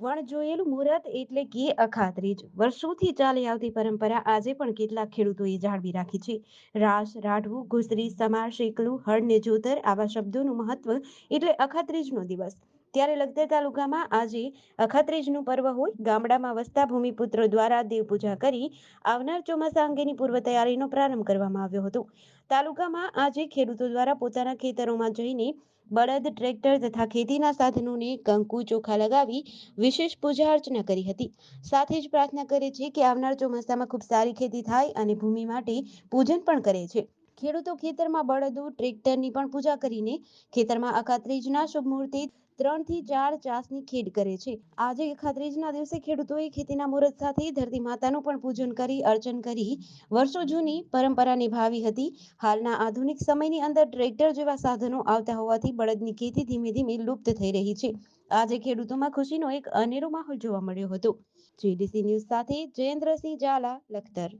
વણ જોયેલું મુહૂર્ત એટલે કે અખાત્રીજ વર્ષોથી ચાલી આવતી પરંપરા આજે પણ કેટલાક ખેડૂતોએ જાળવી રાખી છે. રાસ, રાઠવું ગુસરી સમાર, શેકલું હળ ને જોતર આવા શબ્દોનું મહત્વ એટલે અખાત્રીજનો દિવસ. ત્યારે લખતર તાલુકામાં આજે અખાત્રીજનું પર્વ હોય. ગામડામાં વસતા ભૂમિપુત્રો દ્વારા દેવપૂજા કરી આવનાર ચોમાસા અંગેની પૂર્વ તૈયારીનો પ્રારંભ કરવામાં આવ્યો હતો. તાલુકામાં આજે ખેડૂતો દ્વારા પોતાના ખેતરોમાં જઈને બળદ, ટ્રેક્ટર તથા ખેતીના સાધનોને કંકુ, ચોખા લગાવી વિશેષ પૂજા અર્ચના કરી હતી. સાથે જ પ્રાર્થના કરે છે કે આવનાર ચોમાસામાં ખૂબ સારી ખેતી થાય અને ભૂમિ માટે પૂજન પણ કરે છે. ખેડૂતો ખેતરમાં બળદો, ટ્રેક્ટરની પણ પૂજા કરીને ખેતરમાં અખાત્રીજના શુભ મુહૂર્તે ત્રણથી ચાર ચાસની ખેડ કરે છે. આજે અખાત્રીજના દિવસે ખેડૂતોએ ખેતીના મુહૂર્ત સાથે ધરતી માતાનું પણ પૂજન કરી, અર્ચન કરી, વર્ષો જૂની પરંપરા નિભાવી હતી. હાલના આધુનિક સમયની અંદર ટ્રેક્ટર જેવા સાધનો આવતા હોવાથી બળદની ખેતી ધીમે ધીમે લુપ્ત થઈ રહી છે. આજે ખેડૂતોમાં ખુશીનો એક અનેરો માહોલ જોવા મળ્યો હતો. જીડીસી ન્યૂઝ સાથે જયેન્દ્રસિંહ ઝાલા, લખતર